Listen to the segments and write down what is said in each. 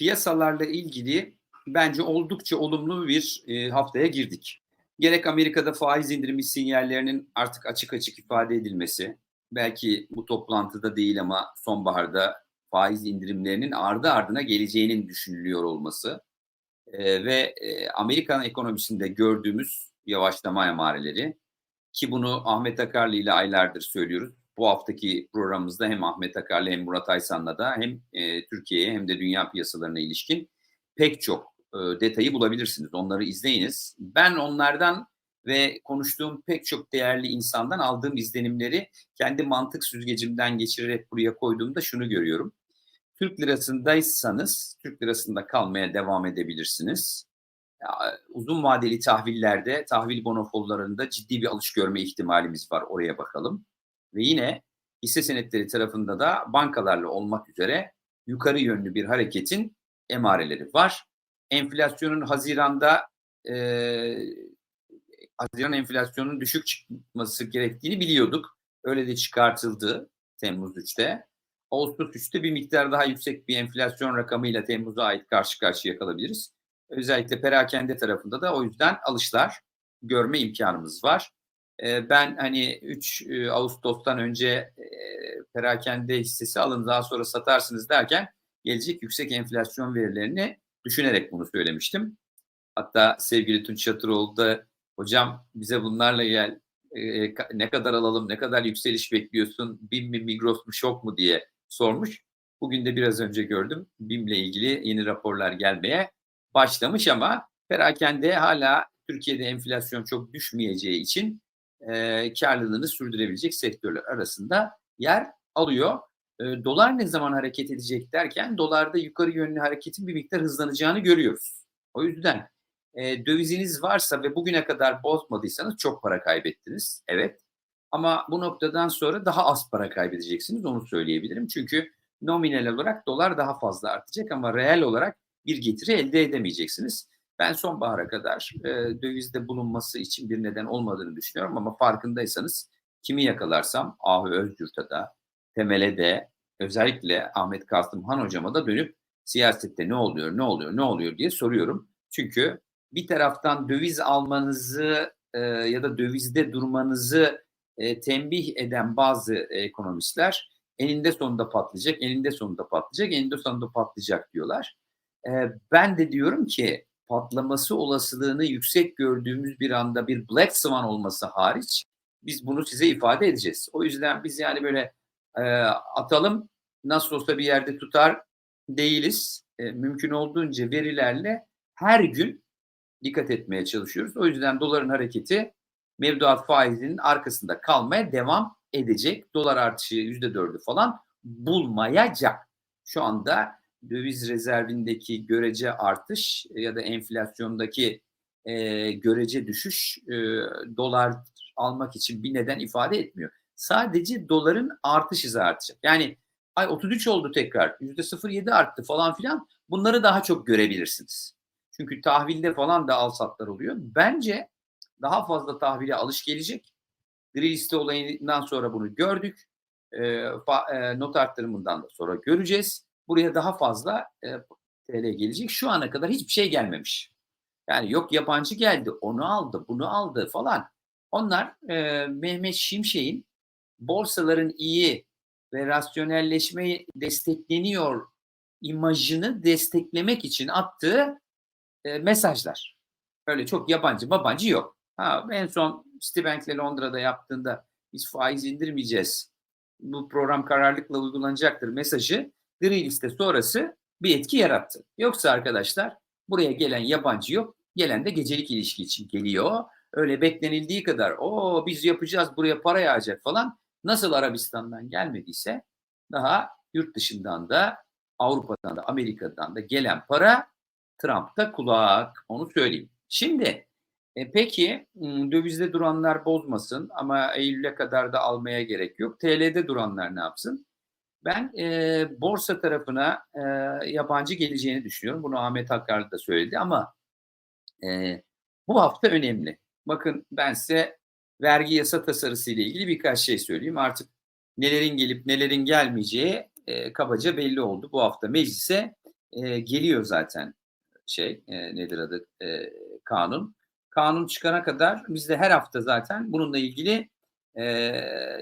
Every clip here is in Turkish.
piyasalarla ilgili bence oldukça olumlu bir e, haftaya girdik. Gerek Amerika'da faiz indirimi sinyallerinin artık açık açık ifade edilmesi, belki bu toplantıda değil ama sonbaharda faiz indirimlerinin ardı ardına geleceğinin düşünülüyor olması e, ve e, Amerikan ekonomisinde gördüğümüz yavaşlama emareleri ki bunu Ahmet Akarlı ile aylardır söylüyoruz. Bu haftaki programımızda hem Ahmet Akarlı hem Murat Aysan'la da hem e, Türkiye'ye hem de dünya piyasalarına ilişkin pek çok e, detayı bulabilirsiniz. Onları izleyiniz. Ben onlardan ve konuştuğum pek çok değerli insandan aldığım izlenimleri kendi mantık süzgecimden geçirerek buraya koyduğumda şunu görüyorum. Türk lirasındaysanız Türk lirasında kalmaya devam edebilirsiniz. Ya, uzun vadeli tahvillerde, tahvil bonofollarında ciddi bir alış görme ihtimalimiz var. Oraya bakalım. Ve yine hisse senetleri tarafında da bankalarla olmak üzere yukarı yönlü bir hareketin emareleri var. Enflasyonun Haziran'da e, Haziran enflasyonunun düşük çıkması gerektiğini biliyorduk. Öyle de çıkartıldı Temmuz 3'te. Ağustos 3'te bir miktar daha yüksek bir enflasyon rakamıyla Temmuz'a ait karşı karşıya kalabiliriz. Özellikle perakende tarafında da o yüzden alışlar görme imkanımız var. Ben hani 3 Ağustos'tan önce perakende hissesi alın daha sonra satarsınız derken gelecek yüksek enflasyon verilerini düşünerek bunu söylemiştim. Hatta sevgili Tunç Çatıroğlu da hocam bize bunlarla gel ne kadar alalım ne kadar yükseliş bekliyorsun BİM mi Migros mu şok mu diye sormuş. Bugün de biraz önce gördüm BİM'le ilgili yeni raporlar gelmeye başlamış ama perakende hala Türkiye'de enflasyon çok düşmeyeceği için e, karlılığını sürdürebilecek sektörler arasında yer alıyor. E, dolar ne zaman hareket edecek derken dolarda yukarı yönlü hareketin bir miktar hızlanacağını görüyoruz. O yüzden e, döviziniz varsa ve bugüne kadar bozmadıysanız çok para kaybettiniz. Evet. Ama bu noktadan sonra daha az para kaybedeceksiniz onu söyleyebilirim. Çünkü nominal olarak dolar daha fazla artacak ama reel olarak bir getiri elde edemeyeceksiniz. Ben sonbahara kadar e, dövizde bulunması için bir neden olmadığını düşünüyorum ama farkındaysanız kimi yakalarsam Ahu Özgürt'e de, Temel'e de özellikle Ahmet Kasımhan hocama da dönüp siyasette ne oluyor, ne oluyor, ne oluyor diye soruyorum. Çünkü bir taraftan döviz almanızı e, ya da dövizde durmanızı e, tembih eden bazı ekonomistler eninde sonunda patlayacak, eninde sonunda patlayacak, eninde sonunda patlayacak diyorlar. E, ben de diyorum ki patlaması olasılığını yüksek gördüğümüz bir anda bir black swan olması hariç biz bunu size ifade edeceğiz. O yüzden biz yani böyle e, atalım nasıl olsa bir yerde tutar değiliz. E, mümkün olduğunca verilerle her gün dikkat etmeye çalışıyoruz. O yüzden doların hareketi mevduat faizinin arkasında kalmaya devam edecek. Dolar artışı %4'ü falan bulmayacak. Şu anda döviz rezervindeki görece artış ya da enflasyondaki e, görece düşüş e, dolar almak için bir neden ifade etmiyor. Sadece doların artış hızı artacak. Yani ay 33 oldu tekrar %0.7 arttı falan filan bunları daha çok görebilirsiniz. Çünkü tahvilde falan da al satlar oluyor. Bence daha fazla tahvile alış gelecek. Gri liste olayından sonra bunu gördük. E, fa, e, not arttırımından da sonra göreceğiz buraya daha fazla e, TL gelecek. Şu ana kadar hiçbir şey gelmemiş. Yani yok yabancı geldi, onu aldı, bunu aldı falan. Onlar e, Mehmet Şimşek'in borsaların iyi ve rasyonelleşmeyi destekleniyor imajını desteklemek için attığı e, mesajlar. Öyle çok yabancı, yabancı yok. Ha, en son Citibank'le Londra'da yaptığında biz faiz indirmeyeceğiz. Bu program kararlılıkla uygulanacaktır mesajı gri liste sonrası bir etki yarattı. Yoksa arkadaşlar buraya gelen yabancı yok. Gelen de gecelik ilişki için geliyor. Öyle beklenildiği kadar o biz yapacağız buraya para yağacak falan. Nasıl Arabistan'dan gelmediyse daha yurt dışından da Avrupa'dan da Amerika'dan da gelen para Trump'ta kulak onu söyleyeyim. Şimdi e, peki dövizde duranlar bozmasın ama Eylül'e kadar da almaya gerek yok. TL'de duranlar ne yapsın? Ben e, borsa tarafına e, yabancı geleceğini düşünüyorum. Bunu Ahmet Hakkar da söyledi ama e, bu hafta önemli. Bakın ben size vergi yasa tasarısı ile ilgili birkaç şey söyleyeyim. Artık nelerin gelip nelerin gelmeyeceği e, kabaca belli oldu. Bu hafta meclise e, geliyor zaten şey e, nedir adı e, kanun. Kanun çıkana kadar biz de her hafta zaten bununla ilgili e,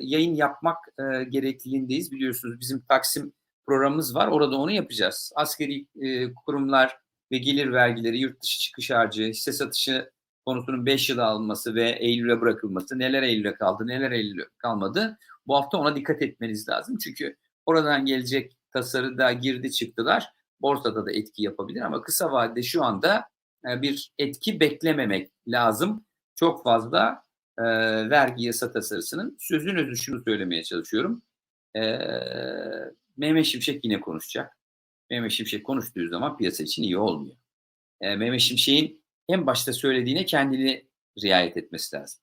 yayın yapmak e, gerekliliğindeyiz. Biliyorsunuz bizim Taksim programımız var. Orada onu yapacağız. Askeri e, kurumlar ve gelir vergileri, yurt dışı çıkış harcı, hisse satışı konusunun 5 yıla alınması ve Eylül'e bırakılması, neler Eylül'e kaldı, neler Eylül'e kalmadı. Bu hafta ona dikkat etmeniz lazım. Çünkü oradan gelecek tasarıda girdi çıktılar. Borsada da etki yapabilir ama kısa vadede şu anda e, bir etki beklememek lazım. Çok fazla e, vergi yasa tasarısının sözün özü şunu söylemeye çalışıyorum. E, Mehmet Şimşek yine konuşacak. Mehmet Şimşek konuştuğu zaman piyasa için iyi olmuyor. E, Mehmet Şimşek'in en başta söylediğine kendini riayet etmesi lazım.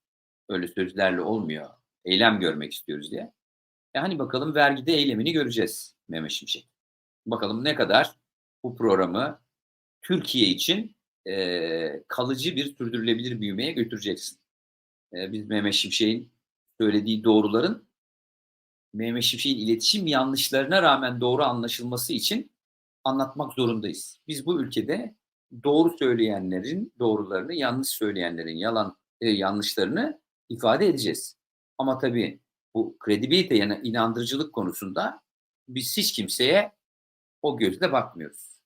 Öyle sözlerle olmuyor. Eylem görmek istiyoruz diye. Yani bakalım vergide eylemini göreceğiz Mehmet Şimşek. Bakalım ne kadar bu programı Türkiye için e, kalıcı bir sürdürülebilir büyümeye götüreceksin. E, biz Mehmet Şimşek'in söylediği doğruların Mehmet Şimşek'in iletişim yanlışlarına rağmen doğru anlaşılması için anlatmak zorundayız. Biz bu ülkede doğru söyleyenlerin doğrularını, yanlış söyleyenlerin yalan e, yanlışlarını ifade edeceğiz. Ama tabii bu kredibilite yani inandırıcılık konusunda biz hiç kimseye o gözle bakmıyoruz.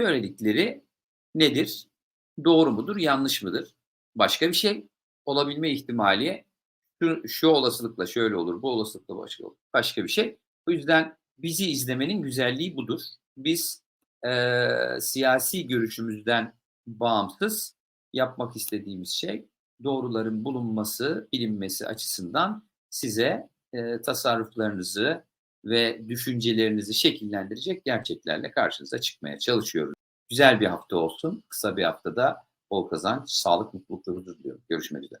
Söyledikleri nedir? Doğru mudur, yanlış mıdır? Başka bir şey olabilme ihtimali şu, şu olasılıkla şöyle olur, bu olasılıkla başka olur. Başka bir şey. O yüzden bizi izlemenin güzelliği budur. Biz e, siyasi görüşümüzden bağımsız yapmak istediğimiz şey doğruların bulunması, bilinmesi açısından size e, tasarruflarınızı ve düşüncelerinizi şekillendirecek gerçeklerle karşınıza çıkmaya çalışıyoruz. Güzel bir hafta olsun. Kısa bir haftada bol kazanç, sağlık, mutluluk huzur diliyorum. Görüşmek üzere.